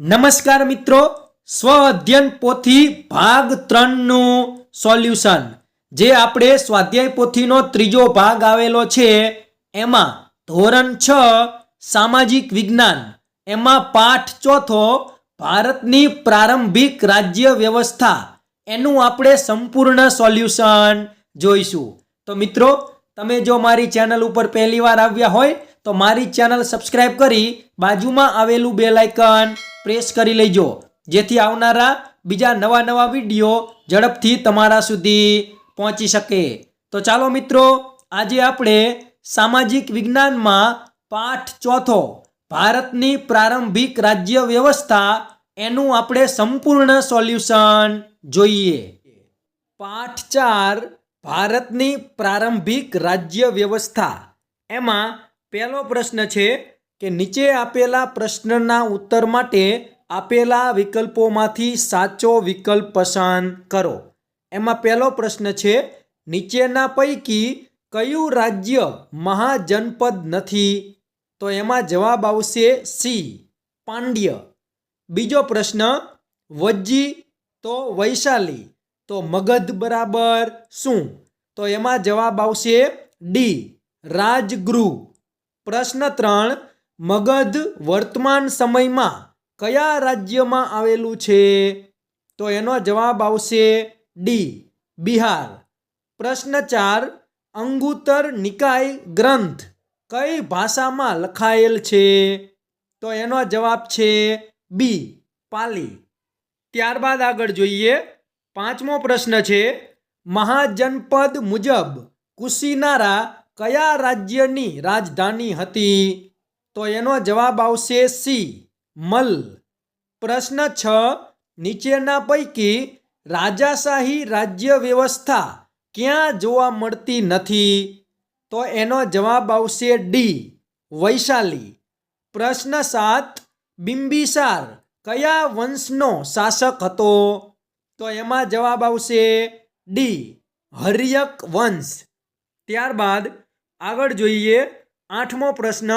નમસ્કાર મિત્રો સ્વ અધ્યયન પોથી ભાગ ત્રણનું સોલ્યુશન. જે આપણે સ્વાધ્યાય પોથીનો ત્રીજો ભાગ આવેલો છે, એમાં ધોરણ છ, સામાજિક વિજ્ઞાન. એમાં પાઠ ચોથો, ભારતની પ્રારંભિક રાજ્ય વ્યવસ્થા. એનું આપણે સંપૂર્ણ સોલ્યુશન જોઈશું. તો મિત્રો, તમે જો મારી ચેનલ ઉપર પહેલીવાર આવ્યા હોય, તો મારી ચેનલ સબસ્ક્રાઈબ કરી બાજુમાં આવેલું બેલ આઇકન પ્રેસ કરી લેજો. જેથી આવનારા બીજા નવા નવા વીડિયો ઝડપથી તમારા સુધી પહોંચી શકે. તો ચાલો મિત્રો, આજે આપણે સામાજિક વિજ્ઞાનમાં પાઠ ચોથો, ભારતની પ્રારંભિક રાજ્ય વ્યવસ્થા એનું આપણે સંપૂર્ણ સોલ્યુશન જોઈએ. પાઠ ચાર, ભારતની પ્રારંભિક રાજ્ય વ્યવસ્થા. એમાં પહેલો પ્રશ્ન છે કે નીચે આપેલા પ્રશ્નના ઉત્તર માટે આપેલા વિકલ્પોમાંથી સાચો વિકલ્પ પસંદ કરો. એમાં પહેલો પ્રશ્ન છે, નીચેના પૈકી કયું રાજ્ય મહાજનપદ નથી? તો એમાં જવાબ આવશે સી, પાંડ્ય. બીજો પ્રશ્ન, વજ્જી તો વૈશાલી, તો મગધ બરાબર શું? તો એમાં જવાબ આવશે ડી, રાજગૃહ. પ્રશ્ન ત્રણ મગધ વર્તમાન સમયમાં કયા રાજ્યમાં આવેલું છે? તો એનો જવાબ આવશે ડી બિહાર. પ્રશ્ન ચાર, અંગુતર નિકાય ગ્રંથ કઈ ભાષામાં લખાયેલ છે? તો એનો જવાબ છે બી પાલી. ત્યારબાદ આગળ જોઈએ. પાંચમો પ્રશ્ન છે, મહાજનપદ મુજબ કુશીનારા કયા રાજ્યની રાજધાની હતી? તો એનો જવાબ આવશે સી. મલ. પ્રશ્ન છ. નીચેના પૈકી રાજાશાહી રાજ્ય વ્યવસ્થા ક્યાં જોવા મળતી નથી? તો એનો જવાબ આવશે ડી. વૈશાલી. પ્રશ્ન સાત. બિંબિસાર કયા વંશનો શાસક હતો? તો એમાં જવાબ આવશે ડી. હર્યક વંશ. ત્યારબાદ આગળ જોઈએ આઠમો પ્રશ્ન.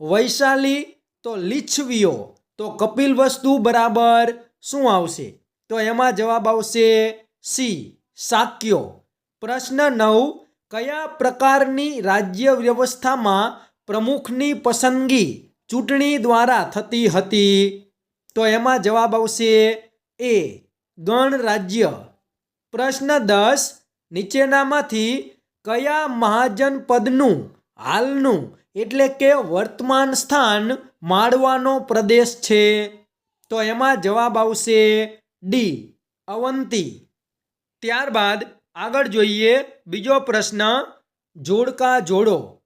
વૈશાલી તો લીછવીઓ. તો કપિલ વસ્તુ બરાબર શું આવશે? તો એમાં જવાબ આવશે સી શાક્યો પ્રશ્ન નવ, કયા પ્રકારની રાજ્ય વ્યવસ્થામાં પ્રમુખની પસંદગી ચૂંટણી દ્વારા થતી હતી? તો એમાં જવાબ આવશે એ, ગણ રાજ્ય. પ્રશ્ન દસ, નીચેનામાંથી કયા મહાજન પદનું હાલનું એટલે કે વર્તમાન સ્થાન માળવાનો પ્રદેશ છે. તો એમાં જવાબ આવશે ડી અવંતી. ત્યારબાદ આગળ જોઈએ બીજો પ્રશ્ન, જોડકા જોડો.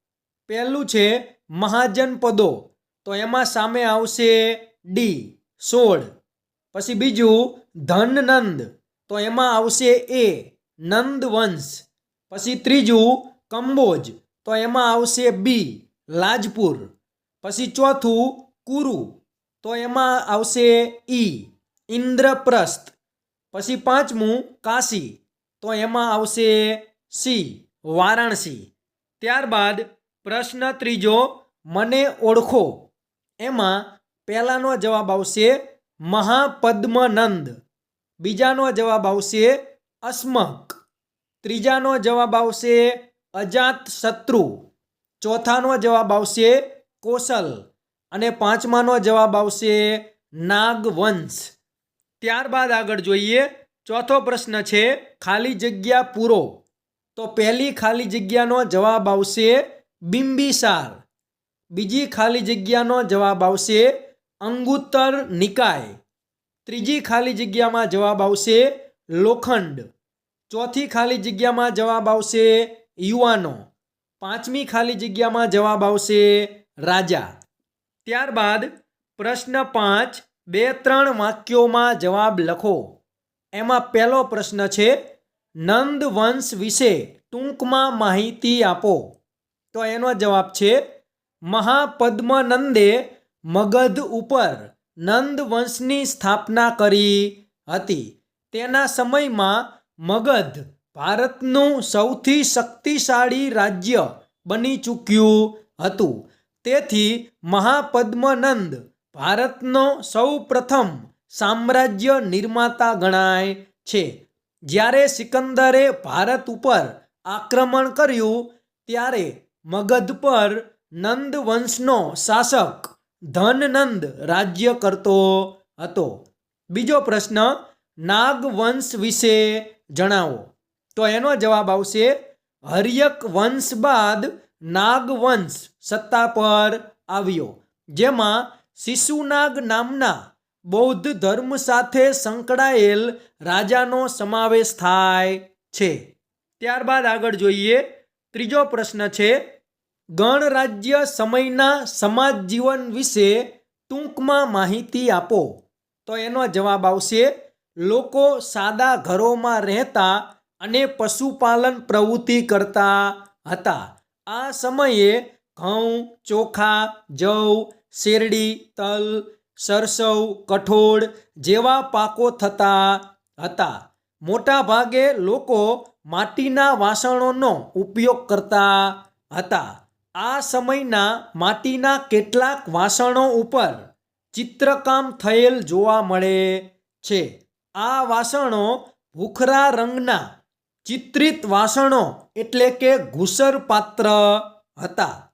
પહેલું છે મહાજન પદો. તો એમાં સામે આવશે ડી સોળ. પછી બીજું, ધનનંદ. તો એમાં આવશે એ નંદ વંશ પછી ત્રીજું, કંબોજ. તો એમાં આવશે બી લાજપુર. પછી ચોથું, કુરુ. તો એમાં આવશે ઈ, ઇન્દ્રપ્રસ્થ. પછી પાંચમું, કાશી. તો એમાં આવશે સી, વારાણસી. ત્યારબાદ પ્રશ્ન ત્રીજો, મને ઓળખો. એમાં પહેલાંનો જવાબ આવશે મહાપદ્મનંદ. બીજાનો જવાબ આવશે અસ્મક. ત્રીજાનો જવાબ આવશે અજાત શત્રુ ચોથાનો જવાબ આવશે કોશલ અને પાંચમાનો જવાબ આવશે નાગવંશ. ત્યારબાદ આગળ જોઈએ, ચોથો પ્રશ્ન છે ખાલી જગ્યા પૂરો. તો પહેલી ખાલી જગ્યાનો જવાબ આવશે બિંબિસાર. બીજી ખાલી જગ્યાનો જવાબ આવશે અંગુત્તર નિકાય. ત્રીજી ખાલી જગ્યામાં જવાબ આવશે લોખંડ. ચોથી ખાલી જગ્યામાં જવાબ આવશે યુવાનો. પાંચમી ખાલી જગ્યામાં જવાબ આવશે રાજા. ત્યારબાદ પ્રશ્ન પાંચ, બે, ત્રણ વાક્યોમાં જવાબ લખો. એમાં પહેલો પ્રશ્ન છે નંદ વંશ વિશે ટૂંકમાં માહિતી આપો. તો એનો જવાબ છે, મહાપદ્મનંદે મગધ ઉપર નંદ વંશની સ્થાપના કરી હતી. તેના સમયમાં મગધ ભારતનું સૌથી શક્તિશાળી રાજ્ય બની ચૂક્યું હતું. તેથી મહાપદ્મનંદ ભારતનો સૌ પ્રથમ સામ્રાજ્ય નિર્માતા ગણાય છે. જ્યારે સિકંદરે ભારત ઉપર આક્રમણ કર્યું, ત્યારે મગધ પર નંદ વંશનો શાસક ધનનંદ રાજ્ય કરતો હતો. બીજો પ્રશ્ન, નાગવંશ વિશે જણાવો. તો એનો જવાબ આવશે હરિયક વંશ બાદ નાગ વંશ સત્તા પર આવ્યો, જેમાં શિશુનાગ નામના બૌદ્ધ ધર્મ સાથે સંકળાયેલ રાજાનો સમાવેશ થાય છે. ત્યારબાદ આગળ જોઈએ, ત્રીજો પ્રશ્ન છે, ગણરાજ્ય સમયના સમાજ જીવન વિશે ટૂંકમાં માહિતી આપો. તો એનો જવાબ આવશે, લોકો સાદા ઘરોમાં રહેતા અને પશુપાલન પ્રવૃત્તિ કરતા હતા. આ સમયે ઘઉં, ચોખા, જવ, શેરડી, તલ, સરસવ, કઠોળ જેવા પાકો થતા હતા. મોટા ભાગે લોકો માટીના વાસણોનો ઉપયોગ કરતા હતા. આ સમયના માટીના કેટલાક વાસણો ઉપર ચિત્રકામ થયેલ જોવા મળે છે. આ વાસણો ભૂખરા રંગના ચિત્રિત વાસણો એટલે કે ઘૂસર પાત્ર હતા.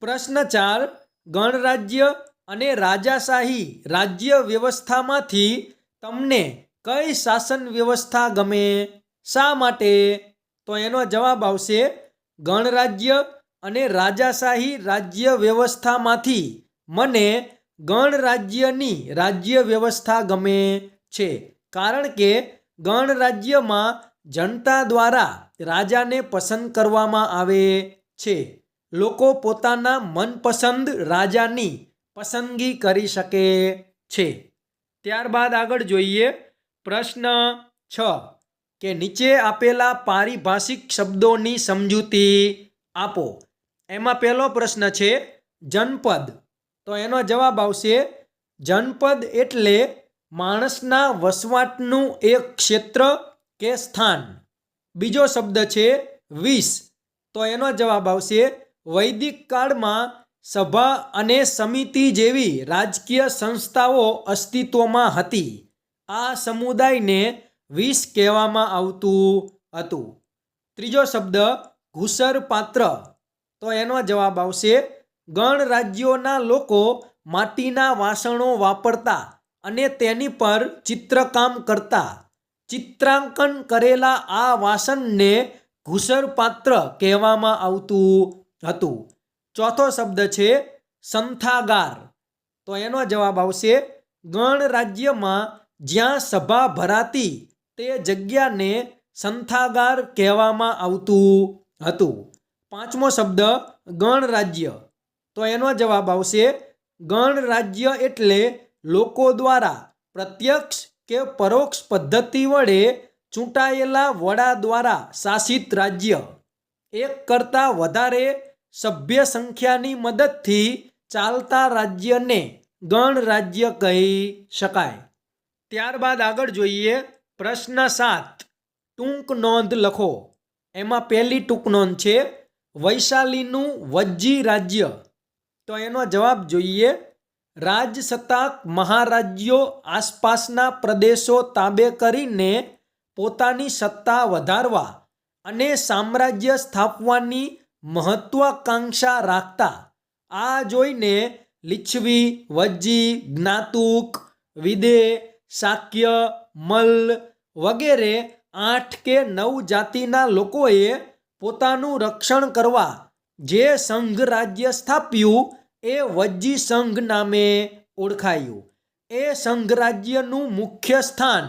પ્રશ્ન ચાર, ગણરાજ્ય અને રાજાશાહી રાજ્ય વ્યવસ્થામાંથી તમને કઈ શાસન વ્યવસ્થા ગમે? શા માટે? તો એનો જવાબ આવશે, ગણરાજ્ય અને રાજાશાહી રાજ્ય વ્યવસ્થામાંથી મને ગણરાજ્યની રાજ્ય વ્યવસ્થા ગમે છે. કારણ કે ગણરાજ્યમાં જનતા દ્વારા રાજાને પસંદ કરવામાં આવે છે. લોકો પોતાના મનપસંદ રાજાની પસંદગી કરી શકે છે. ત્યારબાદ આગળ જોઈએ પ્રશ્ન છ કે નીચે આપેલા પારિભાષિક શબ્દોની સમજૂતી આપો. એમાં પહેલો પ્રશ્ન છે જનપદ. તો એનો જવાબ આવશે જનપદ એટલે માણસના વસવાટનું એક ક્ષેત્ર કે સ્થાન? બીજો શબ્દ છે વિષ. તો એનો જવાબ આવશે, વૈદિક કાળમાં સભા અને સમિતિ જેવી રાજકીય સંસ્થાઓ અસ્તિત્વમાં હતી. આ સમુદાયને વિષ કહેવામાં આવતું હતું. ત્રીજો શબ્દ ઘુસરપાત્ર તો એનો જવાબ આવશે ગણરાજ્યોના લોકો માટીના વાસણો વાપરતા અને તેની પર ચિત્રકામ કરતા. ચિત્રાંકન કરેલા આ વાસણને ઘૂસરપાત્ર કહેવામાં આવતું હતું. ચોથો શબ્દ છે સંથાગાર. તો એનો જવાબ આવશે ગણરાજ્યમાં જ્યાં સભા ભરાતી તે જગ્યાને સંથાગાર કહેવામાં આવતું હતું. પાંચમો શબ્દ ગણરાજ્ય તો એનો જવાબ આવશે ગણરાજ્ય એટલે લોકો દ્વારા પ્રત્યક્ષ કે પરોક્ષ પદ્ધતિ વડે ચૂંટાયેલા વડા દ્વારા શાસિત રાજ્ય એક કરતાં વધારે સભ્ય સંખ્યાની મદદથી ચાલતા રાજ્યને ગણરાજ્ય કહી શકાય. ત્યારબાદ આગળ જોઈએ પ્રશ્ન સાત. ટૂંક નોંધ લખો. એમાં પહેલી ટૂંક નોંધ છે, વૈશાલીનું વજ્જી રાજ્ય. તો એનો જવાબ જોઈએ રાજસત્તાક મહારાજ્યો આસપાસના પ્રદેશો તાબે કરીને પોતાની સત્તા વધારવા અને સામ્રાજ્ય સ્થાપવાની મહત્વાકાંક્ષા રાખતા. આ જોઈને લીછવી વજ્જી, જ્ઞાતુક, વિદે શાક્ય મલ્લ વગેરે આઠ કે નવ જાતિના લોકોએ પોતાનું રક્ષણ કરવા જે સંઘ રાજ્ય સ્થાપ્યું એ વજ્જી સંઘ નામે ઓળખાયું. એ સંઘરાજ્યનું મુખ્ય સ્થાન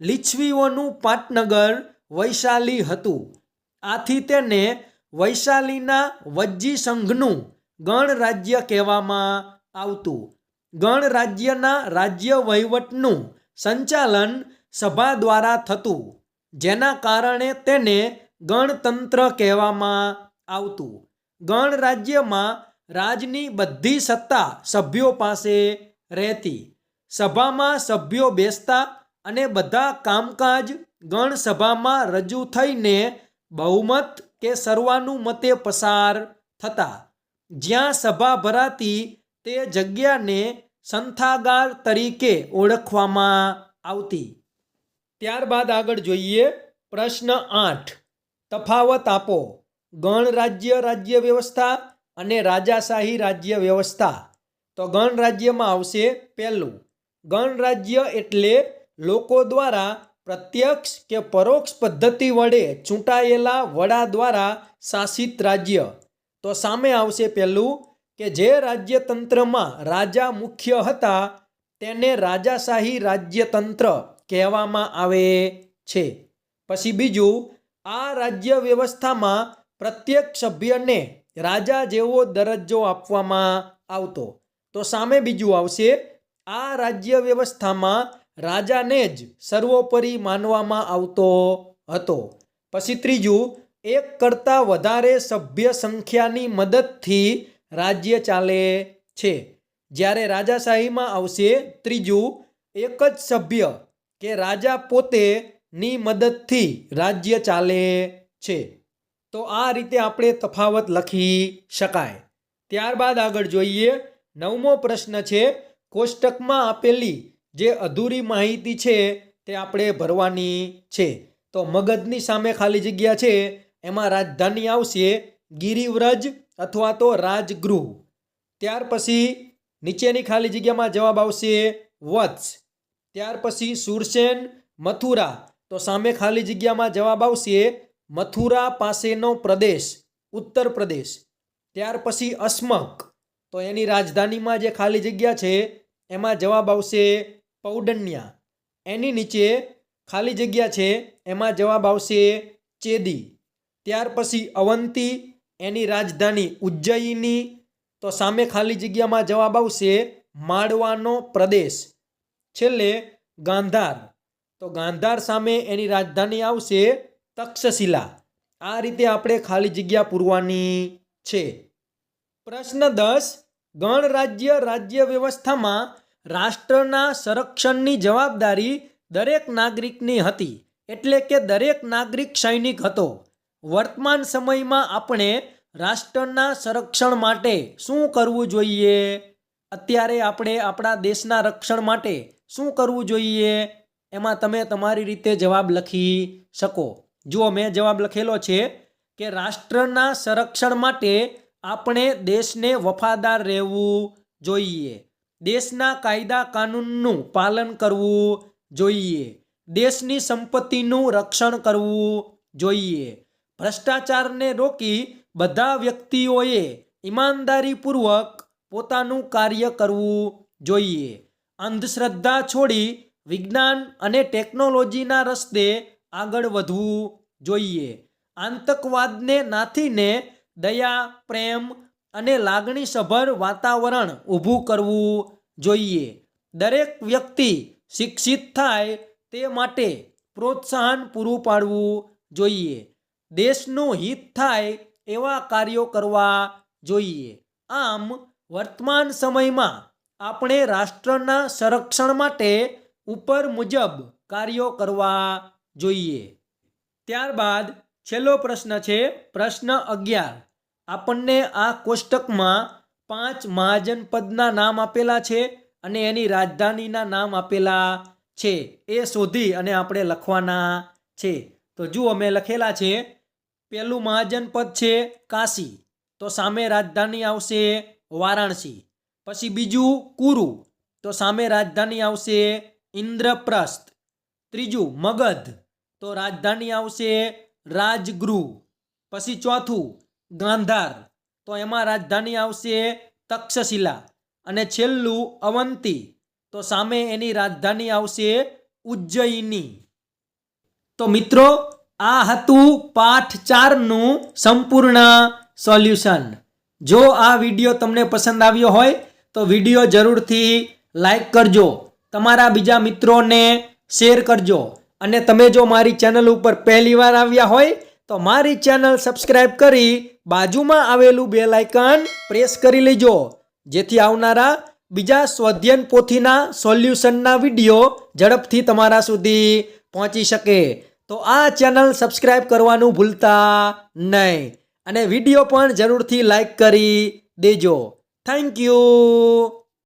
લીછવીઓનું પાટનગર, વૈશાલી હતું. આથી તેને વૈશાલીના વજ્જી સંઘનું ગણરાજ્ય કહેવામાં આવતું. ગણરાજ્યના રાજ્ય વહીવટનું સંચાલન સભા દ્વારા થતું, જેના કારણે તેને ગણતંત્ર કહેવામાં આવતું. ગણરાજ્યમાં રાજની બધી સત્તા સભ્યો પાસે રહેતી. સભામાં સભ્યો બેસતા અને બધા કામકાજ ગણસભામાં રજૂ થઈને બહુમત કે સર્વાનુમતે પસાર થતા. જ્યાં સભા ભરાતી તે જગ્યાને સંથાગાર તરીકે ઓળખવામાં આવતી. ત્યારબાદ આગળ જોઈએ પ્રશ્ન આઠ. તફાવત આપો. ગણરાજ્ય રાજ્ય વ્યવસ્થા અને રાજાશાહી રાજ્ય વ્યવસ્થા. તો ગણરાજ્યમાં આવશે પહેલું. ગણરાજ્ય એટલે લોકો દ્વારા પ્રત્યક્ષ કે પરોક્ષ પદ્ધતિ વડે ચૂંટાયેલા વડા દ્વારા શાસિત રાજ્ય. તો સામે આવશે પહેલું કે જે રાજ્યતંત્રમાં રાજા મુખ્ય હતા, તેને રાજાશાહી રાજ્યતંત્ર કહેવામાં આવે છે. પછી બીજું, આ રાજ્ય વ્યવસ્થામાં પ્રત્યેક સભ્યને રાજા જેવો દરજ્જો આપવામાં આવતો. તો સામે બીજું આવશે, આ રાજ્ય વ્યવસ્થામાં રાજાને જ સર્વોપરી માનવામાં આવતો હતો. પછી ત્રીજું, એક કરતાં વધારે સભ્ય સંખ્યાની મદદથી રાજ્ય ચાલે છે. જ્યારે રાજાશાહીમાં આવશે, ત્રીજું, એક જ સભ્ય કે રાજા પોતેની મદદથી રાજ્ય ચાલે છે. તો આ રીતે આપણે તફાવત લખી શકાય. ત્યારબાદ આગળ જોઈએ. નવમો પ્રશ્ન છે, કોષ્ટકમાં આપેલી જે અધૂરી માહિતી છે તે આપણે ભરવાની છે. તો મગજની સામે ખાલી જગ્યા છે, એમાં રાજધાની આવશે ગિરિવ્રજ અથવા તો રાજગૃહ. ત્યાર પછી નીચેની ખાલી જગ્યામાં જવાબ આવશે વત્સ. ત્યાર પછી સુરસેન મથુરા. તો સામે ખાલી જગ્યામાં જવાબ આવશે મથુરા પાસેનો પ્રદેશ, ઉત્તર પ્રદેશ. ત્યાર પછી અસ્મક તો એની રાજધાનીમાં જે ખાલી જગ્યા છે, એમાં જવાબ આવશે પૌડન્યા. એની નીચે ખાલી જગ્યા છે, એમાં જવાબ આવશે ચેદી. ત્યાર પછી અવંતી, એની રાજધાની ઉજ્જયિની તો સામે ખાલી જગ્યામાં જવાબ આવશે માળવાનો પ્રદેશ. છેલ્લે ગાંધાર. તો ગાંધાર સામે એની રાજધાની આવશે તક્ષશિલા. આ રીતે આપણે ખાલી જગ્યા પૂરવાની છે. પ્રશ્ન દસ, ગણરાજ્ય રાજ્ય વ્યવસ્થામાં રાષ્ટ્રના સંરક્ષણની જવાબદારી દરેક નાગરિકની હતી, એટલે કે દરેક નાગરિક સૈનિક હતો. વર્તમાન સમયમાં આપણે રાષ્ટ્રના સંરક્ષણ માટે શું કરવું જોઈએ? અત્યારે આપણે આપણા દેશના રક્ષણ માટે શું કરવું જોઈએ? એમાં તમે તમારી રીતે જવાબ લખી શકો. જુઓ, મેં જવાબ લખેલો છે કે રાષ્ટ્રના સંરક્ષણ માટે આપણે દેશને વફાદાર રહેવું જોઈએ. દેશના કાયદા કાનૂનનું પાલન કરવું જોઈએ. દેશની સંપત્તિનું રક્ષણ કરવું જોઈએ. ભ્રષ્ટાચારને રોકી બધા વ્યક્તિઓએ ઈમાનદારીપૂર્વક પોતાનું કાર્ય કરવું જોઈએ. અંધશ્રદ્ધા છોડી વિજ્ઞાન અને ટેકનોલોજીના રસ્તે આગળ વધવું જોઈએ. આતંકવાદને નાથીને દયા, પ્રેમ અને લાગણીસભર વાતાવરણ ઊભું કરવું જોઈએ. દરેક વ્યક્તિ શિક્ષિત થાય તે માટે પ્રોત્સાહન પૂરું પાડવું જોઈએ. દેશનું હિત થાય એવા કાર્યો કરવા જોઈએ. આમ, વર્તમાન સમયમાં આપણે રાષ્ટ્રના સંરક્ષણ માટે ઉપર મુજબ કાર્યો કરવા જોઈએ. ત્યારબાદ છેલ્લો પ્રશ્ન છે, પ્રશ્ન અગિયાર. આપણને આ કોષ્ટકમાં પાંચ મહાજનપદના નામ આપેલા છે અને એની રાજધાનીના નામ આપેલા છે. એ શોધી અને આપણે લખવાના છે. તો જુઓ મેં લખેલા છે, પહેલું મહાજનપદ છે કાશી, તો સામે રાજધાની આવશે વારાણસી, પછી બીજું કુરુ, તો સામે રાજધાની આવશે ઇન્દ્રપ્રસ્થ ત્રીજું, મગધ. તો રાજધાની આવશે રાજગૃહ. પછી ચોથું, ગાંધાર. તો એમાં રાજધાની આવશે તક્ષશિલા. અને છેલ્લું, અવંતી. તો સામે એની રાજધાની આવશે ઉજ્જયિની. તો મિત્રો, આ હતું પાઠ ચારનું સંપૂર્ણ સોલ્યુશન. જો આ વીડિયો તમને પસંદ આવ્યો હોય, તો વીડિયો જરૂરથી લાઈક કરજો. તમારા બીજા મિત્રોને શેર કરજો. અને તમે જો મારી ચેનલ ઉપર પહેલી વાર આવ્યા હોય, તો મારી ચેનલ સબસ્ક્રાઇબ કરી બાજુમાં આવેલું બે આઇકન પ્રેસ કરી લેજો. જેથી આવનારા બીજા સ્વધ્યન પોથીના સોલ્યુશનના વીડિયો ઝડપથી તમારા સુધી પહોંચી શકે. તો આ ચેનલ સબસ્ક્રાઇબ કરવાનું ભૂલતા નહીં. અને વીડિયો પણ જરૂરથી લાઈક કરી દેજો. Thank you.